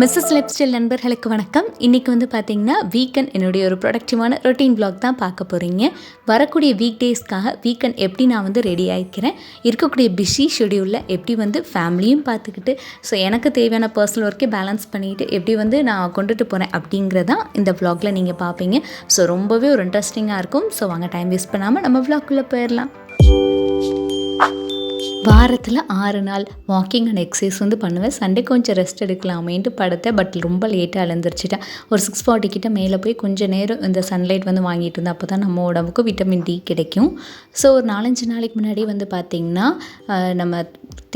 Mrs லெப்ஸ்டைல் நண்பர்களுக்கு வணக்கம். இன்றைக்கி வந்து பார்த்தீங்கன்னா வீக்கெண்ட் என்னுடைய ஒரு ப்ரொடக்டிவான ரொட்டீன் பிளாக் தான் பார்க்க போகிறீங்க வரக்கூடிய வீக் டேஸ்க்காக வீக்கெண்ட் எப்படி நான் வந்து ரெடி ஆகிக்கிறேன் இருக்கக்கூடிய பிஸி ஷெடியூலில் எப்படி வந்து ஃபேமிலியும் பார்த்துக்கிட்டு ஸோ எனக்கு தேவையான பர்சனல் ஒர்க்கே பேலன்ஸ் பண்ணிட்டு எப்படி வந்து நான் கொண்டுட்டு போகிறேன் அப்படிங்கிறதான் இந்த vlogல நீங்கள் பார்ப்பீங்க. ஸோ ரொம்பவே ஒரு இன்ட்ரெஸ்டிங்காக இருக்கும். ஸோ வாங்க டைம் வேஸ்ட் பண்ணாமல் நம்ம ப்ளாக்குள்ளே போயிடலாம். வாரத்தில் ஆறு நாள் வாக்கிங் அண்ட் எக்ஸசைஸ் வந்து பண்ணுவேன். சண்டே கொஞ்சம் ரெஸ்ட் எடுக்கலாமேன்ட்டு படுத்தேன். பட் ரொம்ப லேட்டாக எழுந்திரிச்சிட்டேன். ஒரு சிக்ஸ் ஃபார்ட்டி கிட்ட மேலே போய் கொஞ்சம் நேரம் இந்த சன்லைட் வந்து வாங்கிட்டு இருந்தேன். அப்போ தான் நம்ம உடம்புக்கு விட்டமின் டி கிடைக்கும். ஸோ ஒரு நாலஞ்சு நாளைக்கு முன்னாடி வந்து பார்த்திங்கன்னா நம்ம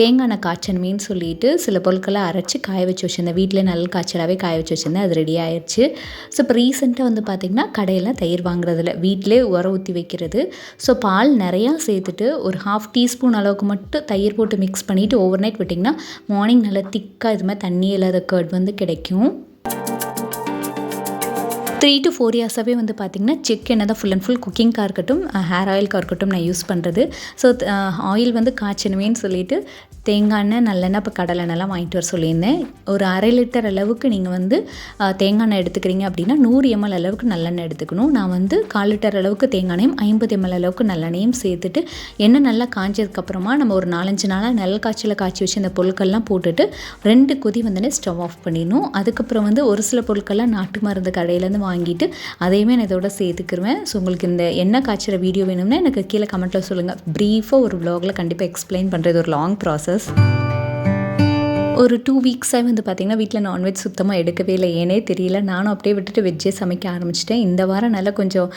தேங்காய் எண்ணெய் காய்ச்சணுமேன்னு சொல்லிட்டு சில பொருட்களை அரைச்சி காய வச்சு வச்சுருந்தேன். வீட்டில் நல்ல காய்ச்சலாகவே காய வச்சு வச்சுருந்தேன். அது ரெடி ஆயிடுச்சு ஸோ இப்போ ரீசெண்டாக வந்து பார்த்திங்கன்னா கடையில் தயிர் வாங்குறதில்ல. வீட்டிலே உரம் ஊற்றி வைக்கிறது. ஸோ பால் நிறையா சேர்த்துட்டு ஒரு ஹாஃப் டீஸ்பூன் அளவுக்கு மட்டும் தயிர் போட்டு மிக்ஸ் பண்ணிவிட்டு ஓவர் நைட் விட்டிங்கன்னா மார்னிங் நல்லா திக்காக இது மாதிரி தண்ணி இல்லாத கர்ட் வந்து கிடைக்கும். த்ரீ டு ஃபோர் இயர்ஸாகவே வந்து பார்த்திங்கன்னா செக் என்ன தான் ஃபுல் அண்ட் ஃபுல் குக்கிங்காக இருக்கட்டும் ஹேர் ஆயிலுக்காக இருக்கட்டும் நான் யூஸ் பண்ணுறது ஸோ ஆயில் வந்து காய்ச்சணுமேன்னு சொல்லிட்டு தேங்காய் எண்ணெய் நல்லெண்ணெய் இப்போ கடலை எண்ணெய்லாம் வாங்கிட்டு வர சொல்லியிருந்தேன். ஒரு அரை லிட்டர் அளவுக்கு நீங்கள் வந்து தேங்காய் எண்ணெய் எடுத்துக்கிறீங்க அப்படின்னா நூறு எம்எல் அளவுக்கு நல்லெண்ணெய் எடுத்துக்கணும். நான் வந்து கால் லிட்டர் அளவுக்கு தேங்காய் எண்ணெயும் ஐம்பது எம்எல் அளவுக்கு நல்லெண்ணையும் சேர்த்துட்டு எண்ணெய் நல்லா காய்ஞ்சதுக்கப்புறமா நம்ம ஒரு நாலஞ்சு நாளாக நெல் காய்ச்சல காய்ச்சி வச்சு அந்த பொருட்கள்லாம் போட்டுட்டு ரெண்டு கொதி வந்தோடனே ஸ்டவ் ஆஃப் பண்ணிடணும். அதுக்கப்புறம் வந்து ஒரு சில பொருட்கள்லாம் நாட்டு மருந்து கடையிலேருந்து வாங்கிட்டு அதையுமே நான் இதோட சேர்த்துக்கிருவேன். ஸோ உங்களுக்கு இந்த எண்ணெய் காய்ச்சிற வீடியோ வேணும்னா எனக்கு கீழே கமெண்ட்டில் சொல்லுங்கள் ப்ரீஃபாக ஒரு vlogல கண்டிப்பாக எக்ஸ்பிளைன் பண்ணுறது ஒரு லாங் ப்ராசஸ் ஒரு டூ வீக்ஸாக வந்து பார்த்திங்கன்னா வீட்டில் நான்வெஜ் சுத்தமாக எடுக்கவே இல்லை. ஏனே தெரியல. நானும் அப்படியே விட்டுட்டு வெஜ்ஜே சமைக்க ஆரம்பிச்சிட்டேன். இந்த வாரம் நல்லா கொஞ்சம்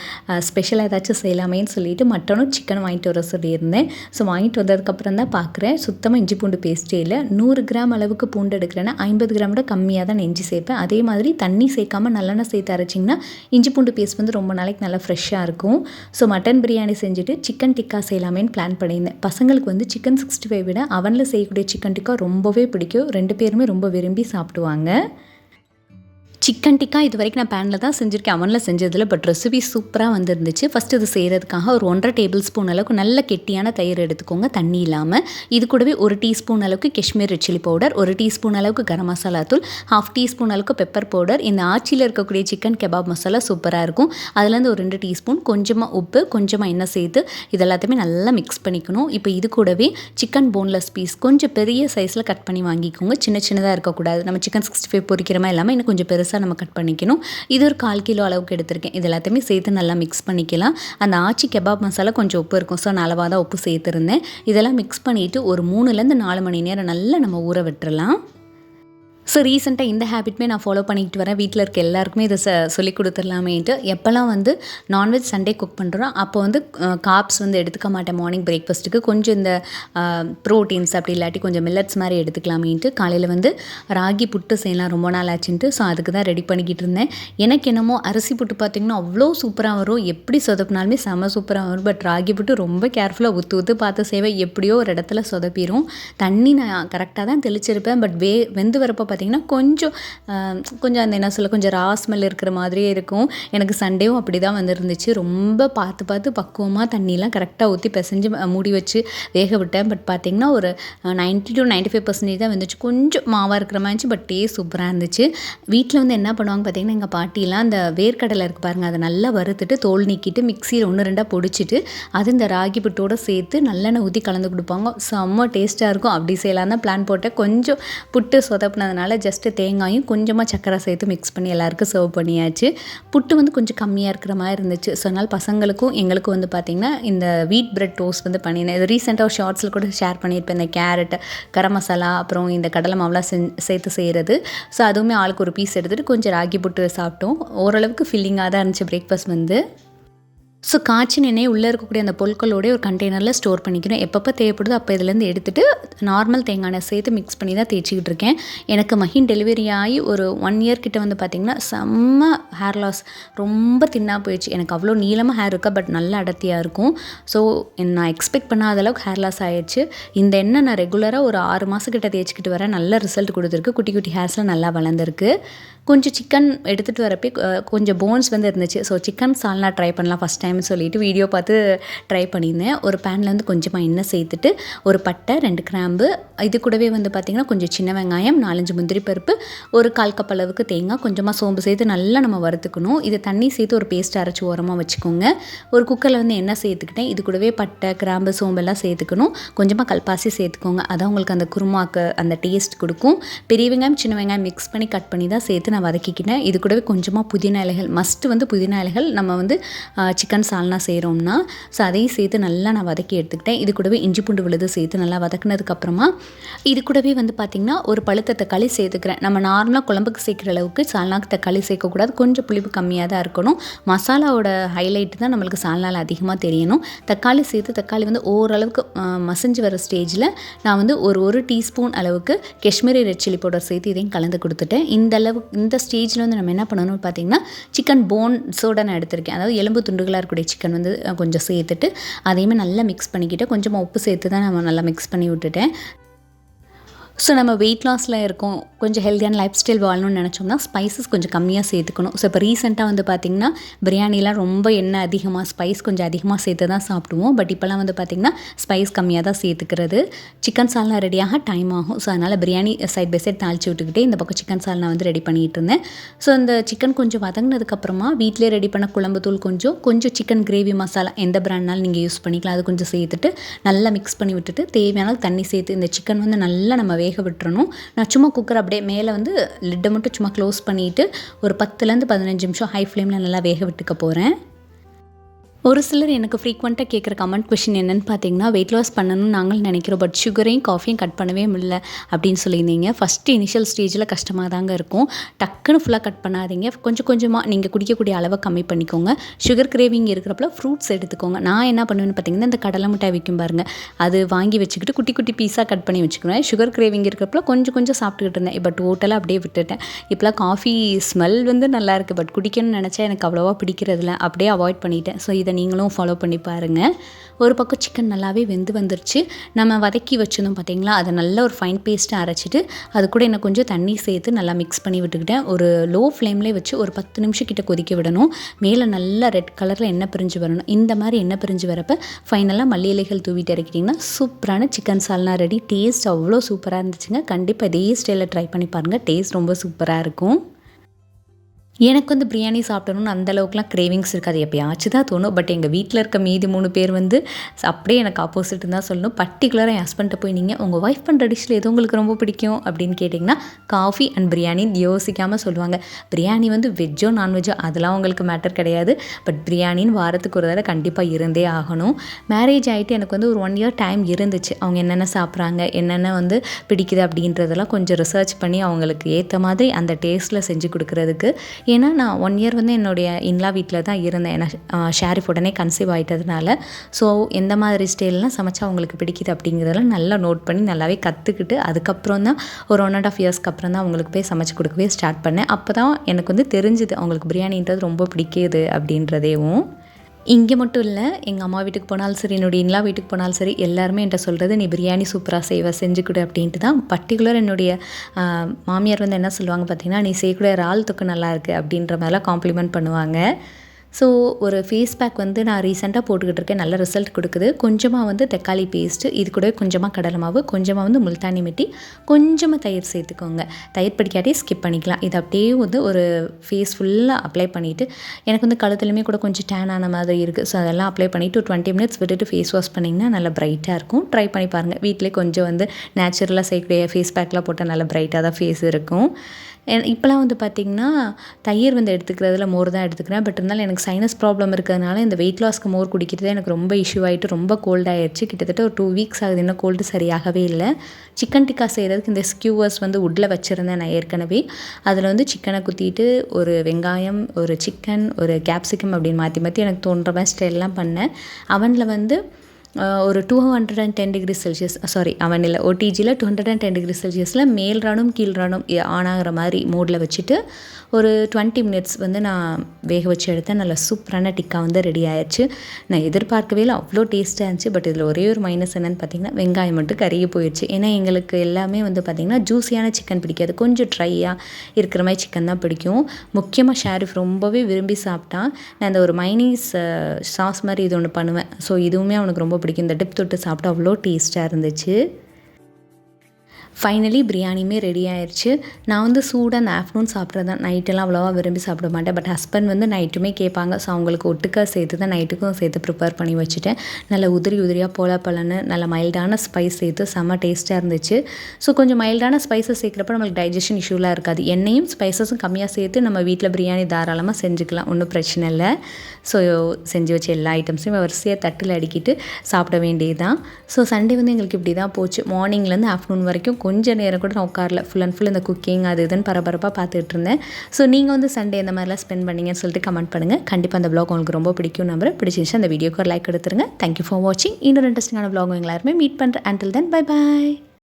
ஸ்பெஷலாக ஏதாச்சும் செய்யலாமேன்னு சொல்லிட்டு மட்டனும் சிக்கன் வாங்கிட்டு வர சொல்லியிருந்தேன். ஸோ வாங்கிட்டு வந்ததுக்கப்புறம் தான் பார்க்குறேன் சுத்தமாக இஞ்சி பூண்டு பேஸ்ட்டே இல்லை. நூறு கிராம் அளவுக்கு பூண்டு எடுக்கிறேன்னா ஐம்பது கிராம் விட கம்மியாக தான் நெஞ்சு சேர்ப்பேன். அதே மாதிரி தண்ணி சேர்க்காம நல்லெண்ணெய் சேர்த்து அரைச்சிங்கன்னா இஞ்சி பூண்டு பேஸ்ட் வந்து ரொம்ப நாளைக்கு நல்லா ஃப்ரெஷ்ஷாக இருக்கும். ஸோ மட்டன் பிரியாணி செஞ்சுட்டு சிக்கன் டிக்கா செய்யலாமேன்னு பிளான் பண்ணியிருந்தேன். பசங்களுக்கு வந்து சிக்கன் சிக்ஸ்டி ஃபைவ் விட அவனில் செய்யக்கூடிய சிக்கன் டிக்கா ரொம்பவே பிடிக்கும். ரெண்டு பேருமே ரொம்ப விரும்பி சாப்பிடுவாங்க. சிக்கன் டிக்கா இது வரைக்கும் நான் பேனில் தான் செஞ்சுருக்கேன். அவனில் செஞ்சதில் பட் ரெசிபி சூப்பராக வந்துருந்துச்சு. ஃபஸ்ட்டு இது செய்கிறதுக்காக ஒரு ஒன்றரை டேபிள் ஸ்பூன் அளவுக்கு நல்ல கெட்டியான தயிர் எடுத்துக்கோங்க தண்ணி இல்லாமல் இது கூடவே ஒரு டீஸ்பூன் அளவுக்கு காஷ்மீர் சில்லி பவுடர் ஒரு டீஸ்பூன் அளவுக்கு கரம் மசாலா தூள் ஹாஃப் டீஸ்பூன் அளவுக்கு பெப்பர் பவுடர் இந்த ஆச்சியில் இருக்கக்கூடிய சிக்கன் கெபாப் மசாலா சூப்பராக இருக்கும். அதுலேருந்து ஒரு ரெண்டு டீஸ்பூன் கொஞ்சமாக உப்பு கொஞ்சமாக எண்ணெய் சேர்த்து இது எல்லாத்தையுமே நல்லா மிக்ஸ் பண்ணிக்கணும். இப்போ இது கூடவே சிக்கன் போன்லெஸ் பீஸ் கொஞ்சம் பெரிய சைஸில் கட் பண்ணி வாங்கிக்கோங்க. சின்ன சின்னதாக இருக்கக்கூடாது. நம்ம சிக்கன் சிக்ஸ்டி ஃபைவ் பொரிக்கிற இல்லாமல் இன்னும் கொஞ்சம் பெருசாக நம்ம கட் பண்ணிக்கணும். இது ஒரு கால் கிலோ அளவுக்கு எடுத்திருக்கேன். இது எல்லாத்தையுமே சேர்த்து நல்லா மிக்ஸ் பண்ணிக்கலாம். அந்த ஆச்சி கெபாப் மசாலா கொஞ்சம் உப்பு இருக்கும். ஸோ நான் அளவாக தான் உப்பு சேர்த்துருந்தேன். இதெல்லாம் மிக்ஸ் பண்ணிவிட்டு ஒரு மூணுலேருந்து நாலு மணி நேரம் நல்லா நம்ம ஊற விட்டுறலாம். ஸோ ரீசெண்டாக இந்த ஹேபிட்மே நான் ஃபாலோ பண்ணிக்கிட்டு வரேன். வீட்டில் இருக்க எல்லாருக்குமே இதை ச சொல்லி கொடுத்துடலாமேன்ட்டு. எப்போல்லாம் வந்து நான்வெஜ் சண்டே குக் பண்ணுறோம் அப்போ வந்து காப்ஸ் வந்து எடுத்துக்க மாட்டேன் மார்னிங் பிரேக்ஃபாஸ்ட்டுக்கு கொஞ்சம் இந்த ப்ரோட்டீன்ஸ் அப்படி இல்லாட்டி கொஞ்சம் மில்லட்ஸ் மாதிரி எடுத்துக்கலாமேன்ட்டு. காலையில் வந்து ராகி புட்டு செய்யலாம் ரொம்ப நாள் ஆச்சுன்ட்டு. ஸோ அதுக்கு தான் ரெடி பண்ணிக்கிட்டு இருந்தேன். எனக்கு என்னமோ அரிசி புட்டு பார்த்திங்கன்னா அவ்வளோ சூப்பராக வரும். எப்படி சொதப்பினாலுமே செம சூப்பராக வரும். பட் ராகி புட்டு ரொம்ப கேர்ஃபுல்லாக ஊற்று ஊற்று பார்த்து செய்வேன் எப்படியோ ஒரு இடத்துல சொதப்பிடும் தண்ணி நான் கரெக்டாக தான் தெளிச்சிருப்பேன். பட் வே வெந்து வரப்போ பார்த்திங்கன்னா கொஞ்சம் கொஞ்சம் அந்த என்ன சொல்ல கொஞ்சம் ரா ஸ்மெல் இருக்கிற மாதிரியே இருக்கும். எனக்கு சண்டேவும் அப்படி தான் வந்துருந்துச்சு. ரொம்ப பார்த்து பார்த்து பக்குவமாக தண்ணியெலாம் கரெக்டாக ஊற்றி பிசைஞ்சு மூடி வச்சு வேக விட்டேன். பட் பார்த்திங்கன்னா ஒரு ninety to ninety five percentage தான் வந்துச்சு. கொஞ்சம் மாவாக இருக்கிற மாதிரி இருந்துச்சு பட் டேஸ்ட் சூப்பராக இருந்துச்சு. வீட்டில் வந்து என்ன பண்ணுவாங்க பார்த்திங்கன்னா எங்கள் பாட்டிலாம் அந்த வேர்க்கடலை இருக்குது பாருங்கள் அதை நல்லா வறுத்துட்டு தோல் நீக்கிட்டு மிக்சியில் ஒன்று ரெண்டாக பொடிச்சிட்டு அது இந்த ராகி புட்டோட சேர்த்து நல்லெண்ணெய் ஊற்றி கலந்து கொடுப்பாங்க. செம்ம டேஸ்ட்டாக இருக்கும். அப்படி செய்யலாம் தான் பிளான் போட்டேன். கொஞ்சம் புட்டு சொதப்புனதுனால அதனால் ஜஸ்ட்டு தேங்காயும் கொஞ்சமாக சக்கரை சேர்த்து மிக்ஸ் பண்ணி எல்லாருக்கும் சர்வ் பண்ணியாச்சு. புட்டு வந்து கொஞ்சம் கம்மியாக இருக்கிற மாதிரி இருந்துச்சு. ஸோ அதனால் பசங்களுக்கும் எங்களுக்கும் வந்து பார்த்திங்கன்னா இந்த வீட் பிரெட் டோஸ்ட் வந்து பண்ணினேன். இது ரீசெண்டாக ஒரு ஷார்ட்ஸில் கூட ஷேர் பண்ணியிருப்பேன். இந்த கேரட் கரம் மசாலா அப்புறம் இந்த கடலை மாவுலாம் செஞ் சேர்த்து செய்கிறது ஸோ அதுவுமே ஆளுக்கு ஒரு பீஸ் எடுத்துகிட்டு கொஞ்சம் ராகி புட்டு சாப்பிட்டோம். ஓரளவுக்கு ஃபில்லிங்காக தான் இருந்துச்சு பிரேக்ஃபாஸ்ட் வந்து. ஸோ காய்ச்சின எண்ணெய் உள்ளே இருக்கக்கூடிய அந்த பொருட்களோட ஒரு கண்டெய்னரில் ஸ்டோர் பண்ணிக்கணும். எப்பப்போ தேவைப்படுதோ அப்போ இதுலேருந்து எடுத்துகிட்டு நார்மல் தேங்காய் எண்ணெய் சேர்த்து மிக்ஸ் பண்ணி தான் தேய்ச்சிக்கிட்டு இருக்கேன். எனக்கு மஹின் டெலிவரி ஆகி ஒரு ஒன் இயர் கிட்ட வந்து பார்த்திங்கன்னா செம்ம ஹேர் லாஸ் ரொம்ப தின்னாக போயிடுச்சு. எனக்கு அவ்வளோ நீளமாக ஹேர் இருக்கா பட் நல்ல அடர்த்தியாக இருக்கும். ஸோ நான் எக்ஸ்பெக்ட் பண்ணாத அளவுக்கு ஹேர் லாஸ் ஆயிடுச்சு. இந்த எண்ணெய் நான் ரெகுலராக ஒரு ஆறு மாதக்கிட்ட தேய்ச்சிக்கிட்டு வரேன். நல்ல ரிசல்ட் கொடுத்துருக்கு. குட்டி குட்டி ஹேர்ஸ்லாம் நல்லா வளர்ந்துருக்கு. கொஞ்சம் சிக்கன் எடுத்துகிட்டு வரப்பே கொஞ்சம் போன்ஸ் வந்து இருந்துச்சு. ஸோ சிக்கன் சால்னா ட்ரை பண்ணலாம் ஃபஸ்ட் டைம் டைம் சொல்லிட்டு வீடியோ பார்த்து ட்ரை பண்ணியிருந்தேன். ஒரு பேனில் வந்து கொஞ்சமாக எண்ணெய் சேர்த்துட்டு ஒரு பட்டை ரெண்டு கிராம்பு இது கூடவே வந்து பார்த்திங்கன்னா கொஞ்சம் சின்ன வெங்காயம் நாலஞ்சு முந்திரி பருப்பு ஒரு கால் கப் அளவுக்கு தேங்காய் கொஞ்சமாக சோம்பு சேர்த்து நல்லா நம்ம வறுத்துக்கணும். இது தண்ணி சேர்த்து ஒரு பேஸ்ட் அரைச்சி ஓரமாக வச்சுக்கோங்க. ஒரு குக்கரில் வந்து எண்ணெய் சேர்த்துக்கிட்டேன். இது கூடவே பட்டை கிராம்பு சோம்பெல்லாம் சேர்த்துக்கணும். கொஞ்சமாக கல்பாசி சேர்த்துக்கோங்க. அதான் உங்களுக்கு அந்த குருமாக்கு அந்த டேஸ்ட் கொடுக்கும். பெரிய வெங்காயம் சின்ன வெங்காயம் மிக்ஸ் பண்ணி கட் பண்ணி தான் சேர்த்து நான் வதக்கிக்கிட்டேன். இது கூடவே கொஞ்சமாக புதினா இலைகள் மஸ்ட்டு வந்து புதினா இலைகள் நம்ம வந்து சிக்கன் சால்னா செய்கிறோம்னா ஸோ அதையும் சேர்த்து நல்லா நான் வதக்கி எடுத்துக்கிட்டேன். இது கூடவே இஞ்சி பூண்டு விழுது சேர்த்து நல்லா வதக்குனதுக்கப்புறமா இது கூடவே வந்து பார்த்திங்கன்னா ஒரு பழுத்த தக்காளி சேர்த்துக்கிறேன். நம்ம நார்மலாக குழம்புக்கு சேர்க்குற அளவுக்கு சால்னாக்கு தக்காளி சேர்க்கக்கூடாது கொஞ்சம் புளிப்பு கம்மியாக தான் இருக்கணும். மசாலாவோட ஹைலைட் தான் நம்மளுக்கு சால்னால் அதிகமாக தெரியணும். தக்காளி சேர்த்து தக்காளி வந்து ஓரளவுக்கு மசிஞ்சு வர ஸ்டேஜில் நான் வந்து ஒரு ஒரு டீஸ்பூன் அளவுக்கு காஷ்மீரி ரெட் சில்லி பவுடர் சேர்த்து இதையும் கலந்து கொடுத்துட்டேன். இந்த அளவு இந்த ஸ்டேஜில் வந்து நம்ம என்ன பண்ணணும்னு பார்த்தீங்கன்னா சிக்கன் போன்ஸோட நான் எடுத்திருக்கேன். அதாவது எலும்பு துண்டுகளாக இருக்கக்கூடிய சிக்கன் வந்து கொஞ்சம் சேர்த்துட்டு அதையுமே நல்லா மிக்ஸ் பண்ணிக்கிட்டு கொஞ்சமாக உப்பு சேர்த்து தான் நம்ம நல்லா மிக்ஸ் பண்ணி விட்டுட்டேன். ஸோ நம்ம வெயிட் லாஸில் இருக்கோம். கொஞ்சம் ஹெல்த்தியான லைஃப் ஸ்டைல் வாழணும்னு நினச்சோம்னா ஸ்பைசஸ் கொஞ்சம் கம்மியாக சேர்த்துக்கணும். ஸோ இப்போ ரீசெண்டாக வந்து பார்த்திங்கன்னா பிரியாணிலாம் ரொம்ப எண்ணெய் அதிகமாக ஸ்பைஸ் கொஞ்சம் அதிகமாக சேர்த்து தான் சாப்பிடுவோம். பட் இப்போலாம் வந்து பார்த்திங்கன்னா ஸ்பைஸ் கம்மியாக தான் சேர்த்துக்கிறது. சிக்கன் சால்னா ரெடியாக டைம் ஆகும். ஸோ அதனால் பிரியாணி சைட் பை சைட் தாளித்து விட்டுக்கிட்டே இந்த பக்கம் சிக்கன் சால்னா வந்து ரெடி பண்ணிகிட்டு இருந்தேன். ஸோ அந்த சிக்கன் கொஞ்சம் வதங்கினதுக்கப்புறமா வீட்டிலே ரெடி பண்ண குழம்பு தூள் கொஞ்சம் கொஞ்சம் சிக்கன் கிரேவி மசாலா எந்த பிராண்ட்னாலும் நீங்கள் யூஸ் பண்ணிக்கலாம். அது கொஞ்சம் சேர்த்துட்டு நல்லா மிக்ஸ் பண்ணி விட்டுட்டு தேவையான தண்ணி சேர்த்து இந்த சிக்கன் வந்து நல்லா நம்ம வேக வேக விட்டுறணும். நான் சும்மா குக்கர் அப்படியே மேலே வந்து லிட்டை மட்டும் சும்மா க்ளோஸ் பண்ணிவிட்டு ஒரு பத்துலேருந்து பதினஞ்சு நிமிஷம் ஹை ஃப்ளேமில் நல்லா வேக விட்டுக்க போகிறேன் ஒரு சிலர் எனக்கு ஃப்ரீக்வெண்ட்டாக கேட்குற கமெண்ட் கொஷின் என்னென்னு பார்த்தீங்கன்னா வெயிட் லாஸ் பண்ணணும்னு நாங்கள் நினைக்கிறோம். பட் சுகரையும் காஃபியும் கட் பண்ணவே முடியல அப்படின்னு சொல்லியிருந்தீங்க. ஃபஸ்ட்டு இனிஷியல் ஸ்டேஜில் கஷ்டமாக தாங்க இருக்கும். டக்குன்னு ஃபுல்லாக கட் பண்ணாதீங்க. கொஞ்சம் கொஞ்சமாக நீங்கள் குடிக்கக்கூடிய அளவை கம்மி பண்ணிக்கோங்க. சுகர் கிரேவிங் இருக்கிறப்பல ஃப்ரூட்ஸ் எடுத்துக்கோங்க. நான் என்ன பண்ணுவேன்னு பார்த்தீங்கன்னா இந்த கடலை மிட்டாய் விற்கும் பாருங்கள் அது வாங்கி வச்சுக்கிட்டு குட்டி குட்டி பீஸாக கட் பண்ணி வச்சுக்கிறேன் சுகர் கிரேவிங் இருக்கிறப்பல கொஞ்சம் கொஞ்சம் சாப்பிட்டுக்கிட்டு இருந்தேன். பட் டோட்டலாக அப்படியே விட்டுட்டேன். இப்போலாம் காஃபி ஸ்மெல் வந்து நல்லாயிருக்கு பட் குடிக்கணும்னு நினச்சா எனக்கு அவ்வளோவா பிடிக்கிறதில்ல. அப்படியே அவாய்ட் பண்ணிட்டேன். ஸோ இதை நீங்களும் ஃபாலோ பண்ணி பாருங்கள் ஒரு பக்கம் சிக்கன் நல்லாவே வெந்து வந்துருச்சு. நம்ம வதக்கி வச்சிருந்தோம் பார்த்தீங்களா அதை நல்ல ஒரு ஃபைன் பேஸ்ட்டாக அரைச்சிட்டு அது கூட எனக்கு கொஞ்சம் தண்ணி சேர்த்து நல்லா மிக்ஸ் பண்ணி விட்டுக்கிட்டேன். ஒரு லோ ஃப்ளேம்லேயே வச்சு ஒரு பத்து நிமிஷம் கிட்ட கொதிக்க விடணும். மேலே நல்லா ரெட் கலரில் எண்ணெய் பிரிஞ்சு வரணும். இந்த மாதிரி எண்ணெய் பிரிஞ்சு வரப்போ ஃபைனலாக மல்லி இலைகள் தூவிட்டு இறக்கிட்டிங்கன்னா சூப்பரான சிக்கன் சால்னா ரெடி டேஸ்ட் அவ்வளோ சூப்பராக இருந்துச்சுங்க. கண்டிப்பாக இதே ஸ்டைலில் ட்ரை பண்ணி பாருங்கள் டேஸ்ட் ரொம்ப சூப்பராக இருக்கும். எனக்கு வந்து பிரியாணி சாப்பிடணும்னு அந்தளவுக்குலாம் கிரேவிங்ஸ் இருக்காது எப்போயாச்சும் தான் தோணும். பட் எங்கள் வீட்டில் இருக்க மீதி மூணு பேர் வந்து அப்படியே எனக்கு ஆப்போசிட் தான் சொல்லணும். பர்டிகுலராக என் ஹஸ்பண்ட்டை போய் நீங்கள் உங்கள் ஒய்ஃப் பண்ணுற டிஷ்ஷில் எது உங்களுக்கு ரொம்ப பிடிக்கும் அப்படின்னு கேட்டிங்கன்னா காஃபி அண்ட் பிரியாணின்னு யோசிக்காமல் சொல்லுவாங்க. பிரியாணி வந்து வெஜ்ஜோ நான்வெஜ்ஜோ அதெல்லாம் உங்களுக்கு மேட்டர் கிடையாது. பட் பிரியாணின்னு வாரத்துக்கு ஒரு தடவை கண்டிப்பாக இருந்தே ஆகணும். மேரேஜ் ஆகிட்டு எனக்கு வந்து ஒரு ஒன் இயர் டைம் இருந்துச்சு. அவங்க என்னென்ன சாப்பிட்றாங்க என்னென்ன வந்து பிடிக்குது அப்படின்றதெல்லாம் கொஞ்சம் ரிசர்ச் பண்ணி அவங்களுக்கு ஏற்ற மாதிரி அந்த டேஸ்ட்டில் செஞ்சு கொடுக்குறதுக்கு. ஏன்னா நான் ஒன் இயர் வந்து என்னுடைய இன்லா வீட்டில் தான் இருந்தேன். ஏன்னா ஷேரிஃப் உடனே கன்சீவ் ஆகிட்டதுனால ஸோ எந்த மாதிரி ஸ்டைல்லாம் சமைச்சா அவங்களுக்கு பிடிக்குது அப்படிங்கிறதெல்லாம் நல்லா நோட் பண்ணி நல்லாவே கற்றுக்கிட்டு அதுக்கப்புறம் தான் ஒரு ஒன் அண்ட் ஆஃப் இயர்ஸ்க்கு அப்புறம் தான் அவங்களுக்கு போய் சமைச்சு கொடுக்கவே ஸ்டார்ட் பண்ணேன். அப்போ தான் எனக்கு வந்து தெரிஞ்சுது அவங்களுக்கு பிரியாணின்றது ரொம்ப பிடிக்குது அப்படின்றதேவும். இங்கே மட்டும் இல்லை எங்கள் அம்மா வீட்டுக்கு போனாலும் சரி என்னுடைய இன்லா வீட்டுக்கு போனாலும் சரி எல்லாருமே என்கிட்ட சொல்கிறது நீ பிரியாணி சூப்பராக செய்வ செஞ்சு கொடு அப்படின்ட்டு தான். பர்டிகுலர் என்னுடைய மாமியார் வந்து என்ன சொல்லுவாங்க பார்த்தீங்கன்னா நீ செய்யக்கூடிய இறால் தொக்கு நல்லா இருக்குது அப்படின்ற மாதிரிலாம் காம்ப்ளிமெண்ட் பண்ணுவாங்க. ஸோ ஒரு ஃபேஸ் பேக் வந்து நான் ரீசெண்டாக போட்டுக்கிட்டு இருக்கேன் நல்ல ரிசல்ட் கொடுக்குது. கொஞ்சமாக வந்து தக்காளி பேஸ்ட்டு இது கூட கொஞ்சமாக கடலை மாவு கொஞ்சமாக வந்து முல்தானி மெட்டி கொஞ்சமாக தயிர் சேர்த்துக்கோங்க. தயிர் பிடிக்காட்டே ஸ்கிப் பண்ணிக்கலாம். இது அப்படியே வந்து ஒரு ஃபேஸ் ஃபுல்லாக அப்ளை பண்ணிவிட்டு எனக்கு வந்து கழுத்துலையுமே கூட கொஞ்சம் டேன் ஆன மாதிரி இருக்குது ஸோ அதெல்லாம் அப்ளை பண்ணிவிட்டு ஒரு டுவெண்ட்டி மினிட்ஸ் விட்டுட்டு ஃபேஸ் வாஷ் பண்ணிங்கன்னா நல்லா பிரைட்டாக இருக்கும். ட்ரை பண்ணி பாருங்கள் வீட்டிலே கொஞ்சம் வந்து நேச்சுரலாக செய்யக்கூடிய ஃபேஸ் பேக்லாம் போட்டால் நல்லா பிரைட்டாக தான் ஃபேஸ் இருக்கும். இப்போலாம் வந்து பார்த்திங்கன்னா தயிர் வந்து எடுத்துக்கிறதுல மோர் தான் எடுத்துக்கிறேன். பட் இருந்தாலும் எனக்கு சைனஸ் ப்ராப்ளம் இருக்கிறதுனால இந்த வெயிட் லாஸ்க்கு மோர் குடிக்கிறது எனக்கு ரொம்ப இஷ்யூ ஆகிட்டு ரொம்ப கோல்ட் ஆயிடுச்சு கிட்டத்தட்ட ஒரு டூ வீக்ஸ் ஆகுது. இன்னும் கோல்டு சரியாகவே இல்லை. சிக்கன் டிக்கா செய்கிறதுக்கு இந்த ஸ்கியூவர்ஸ் வந்து உட்டில் வச்சுருந்தேன் நான் ஏற்கனவே. அதில் வந்து சிக்கனை குத்திட்டு ஒரு வெங்காயம் ஒரு சிக்கன் ஒரு கேப்சிகம் அப்படின்னு மாற்றி மாற்றி எனக்கு தோன்ற மாதிரி ஸ்டைல்லாம் பண்ணேன். அவனில் வந்து ஒரு two hundred and ten degree Celsius sorry oven இல்லை ஓடிஜியில் two hundred and ten degree செல்சியஸில் மேல் ராணும் கீழ் ராணும் ஆன் ஆகிற மாதிரி மோடில் வச்சுட்டு ஒரு டுவெண்ட்டி மினிட்ஸ் வந்து நான் வேக வச்சு எடுத்தேன். நல்லா சூப்பரான டிக்கா வந்து ரெடி ஆயிடுச்சு நான் எதிர்பார்க்கவே இல்லை அவ்வளோ டேஸ்ட்டாக இருந்துச்சு பட் இதில் ஒரே ஒரு மைனஸ் என்னென்னு பார்த்தீங்கன்னா வெங்காயம் மட்டும் கருகி போயிடுச்சு ஏன்னா எங்களுக்கு எல்லாமே வந்து பார்த்திங்கன்னா ஜூஸியான சிக்கன் பிடிக்காது. கொஞ்சம் ட்ரையாக இருக்கிற மாதிரி சிக்கன் தான் பிடிக்கும். முக்கியமாக ஷாரிஃப் ரொம்பவே விரும்பி சாப்பிட்டான். நான் இந்த ஒரு மைனீஸ் சாஸ் மாதிரி இது ஒன்று பண்ணுவேன். ஸோ இதுவுமே அவனுக்கு ரொம்ப பிடிக்கும். இந்த டிப் தொட்டு சாப்பிட்டா அவ்வளோ டேஸ்ட்டாக இருந்துச்சு. ஃபைனலி பிரியாணியுமே ரெடி ஆயிடுச்சு நான் வந்து சூடாக அந்த ஆஃப்டர்நூன் சாப்பிட்றது தான் நைட்டெல்லாம் அவ்வளோவா விரும்பி சாப்பிட மாட்டேன். பட் ஹஸ்பண்ட் வந்து நைட்டுமே கேட்பாங்க. ஸோ அவங்களுக்கு ஒட்டுக்கா சேர்த்து தான் நைட்டுக்கும் சேர்த்து ப்ரிப்பேர் பண்ணி வச்சுட்டேன். நல்லா உதிரி உதிரியாக போல பழன்னு நல்ல மைல்டான ஸ்பைஸ் சேர்த்து செம்ம டேஸ்ட்டாக இருந்துச்சு. ஸோ கொஞ்சம் மைல்டான ஸ்பைஸஸ் சேர்க்குறப்ப நம்மளுக்கு டைஜஷன் இஷ்யூலாம் இருக்காது. எண்ணெயும் ஸ்பைசஸும் கம்மியாக சேர்த்து நம்ம வீட்டில் பிரியாணி தாராளமாக செஞ்சுக்கலாம். ஒன்றும் பிரச்சனை இல்லை. ஸோ செஞ்சு வச்ச எல்லா ஐட்டம்ஸையும் வரிசையாக தட்டில் அடிக்கிட்டு சாப்பிட வேண்டியது தான் ஸோ சண்டே வந்து எங்களுக்கு இப்படி தான் போச்சு மார்னிங்லேருந்து ஆஃப்டர்நூன் வரைக்கும் கொஞ்சம் நேரம் கூட நான் உட்காரல. ஃபுல் அண்ட் ஃபுல் இந்த குக்கிங் அது இதுன்னு பரபரப்பாக பார்த்துட்டு இருந்தேன். ஸோ நீங்கள் வந்து சண்டே இந்த மாதிரிலாம் ஸ்பெண்ட் பண்ணீங்கன்னு சொல்லிட்டு கமெண்ட் பண்ணுங்கள் கண்டிப்பாக அந்த ப்ளாக் உங்களுக்கு ரொம்ப பிடிக்கும் நம்புறேன். பிடிச்சிருந்துச்சு அந்த வீடியோக்கு ஒரு லைக் எடுத்துருங்க. தேங்க்யூ ஃபார் வாட்சிங் இன்னொரு இன்ட்ரெஸ்டிங்கான ப்ளாக் எல்லாருமே மீட் பண்ணுறேன் அண்டில் தென் பை பாய்